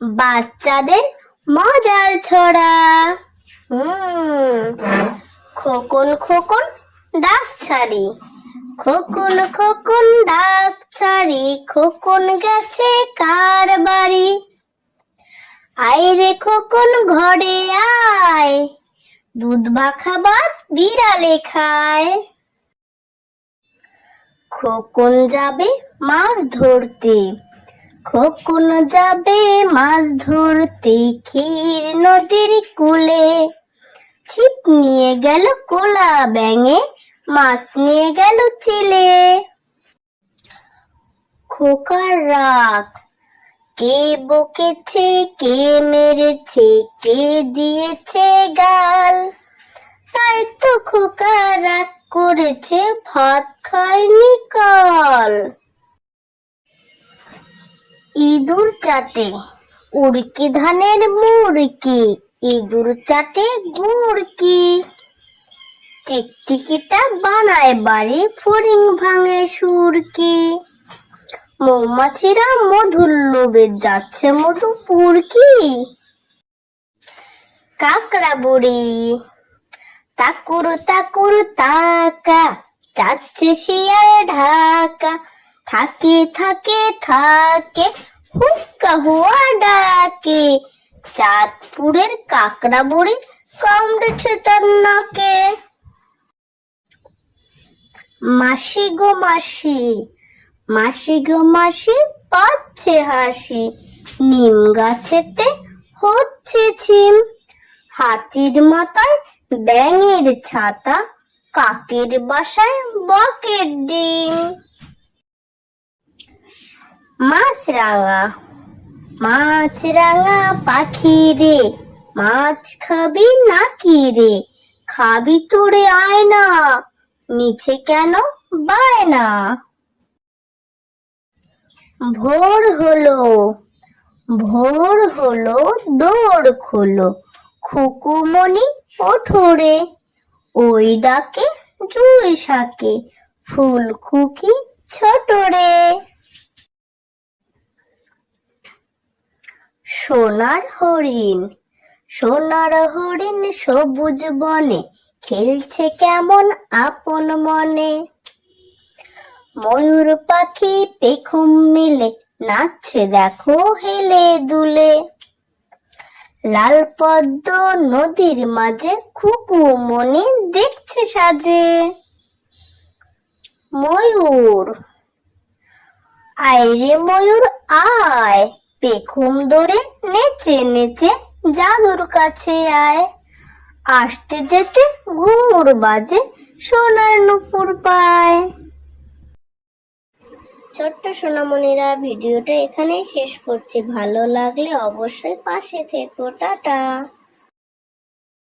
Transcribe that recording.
বাচ্চাদের মজার ছড়া। হুম, খোকন খোকন ডাক ছাড়ি। খোকন খোকন ডাক ছাড়ি, খোকন গেছে কার বাড়ি? আয় রে খোকন, ঘরে আয়। দুধ মাখা ভাত বিড়ালে খায়। খোকন যাবে মাছ ধরতে। খোকন যাবে মাছ ধরতে ক্ষীর নদীর কূলে? ছিপ নিয়ে গেল কোলা ব্যাঙে, মাছ নিয়ে গেল চিলে। খোকার রাগ, কে বকেছে, কে মেরেছে, কে দিয়েছে গাল? তাই তো খোকা রাগ করেছে, ভাত খায়নি কাল। ইঁদুর চাটে, উড়কি ধানের মুড়কি, ইঁদুর চাটে গুড়কি। টিকটিকিটা বানায় বাড়ি ফড়িং ভাঙে সুরকি। মৌমাছিরা মধুর লোভে যাচ্ছে মধু পুরকি। কাকড়া বুড়ি, তাকুর তাকুর তাকা, যাচ্ছে শিয়ারে ঢাকা, থাকে থাকে থাকে হুক্কা হুয়া ডাকে। চাঁদপুরের কাকড়া বুড়ি কামড়েছে তার নাকে। মাসি গো মাসি মাসি গো মাসি, পাচ্ছে হাসি। নিম গাছেতে হচ্ছে ছিম। হাতির মাথায় ব্যাঙের ছাতা, কাকের বাসায় বকের ডিম। মাছরাঙা মাছরাঙা পাখি রে, মাছ খাবি নাকি রে? খাবি তোরে আয় না নিচে কেন বায়না? ভোর হলো ভোর হলো দৌড় খোলো খুকুমনি ওঠোরে ওই ডাকে জুই শাকে ফুল খুকি ছোটরে সোনার হরিণ সোনার হরিণ সবুজ বনে, খেলছে কেমন আপন মনে। ময়ূর পাখি পেখম মিলে, নাচছে দেখো হেলে দুলে। লাল পদ্ম নদীর মাঝে খুকু মনি দেখছে সাজে। ময়ূর, আয় রে ময়ূর, আয়। পেখম ধরে নেচে নেচে জাদুর কাছে আয়। আসতে যেতে ঘুমুর বাজে সোনার নুপুর পায়। ছোট্ট সোনামণিরা ভিডিওটা এখানেই শেষ করছি। ভালো লাগলে অবশ্যই পাশে থেকো, টাটা।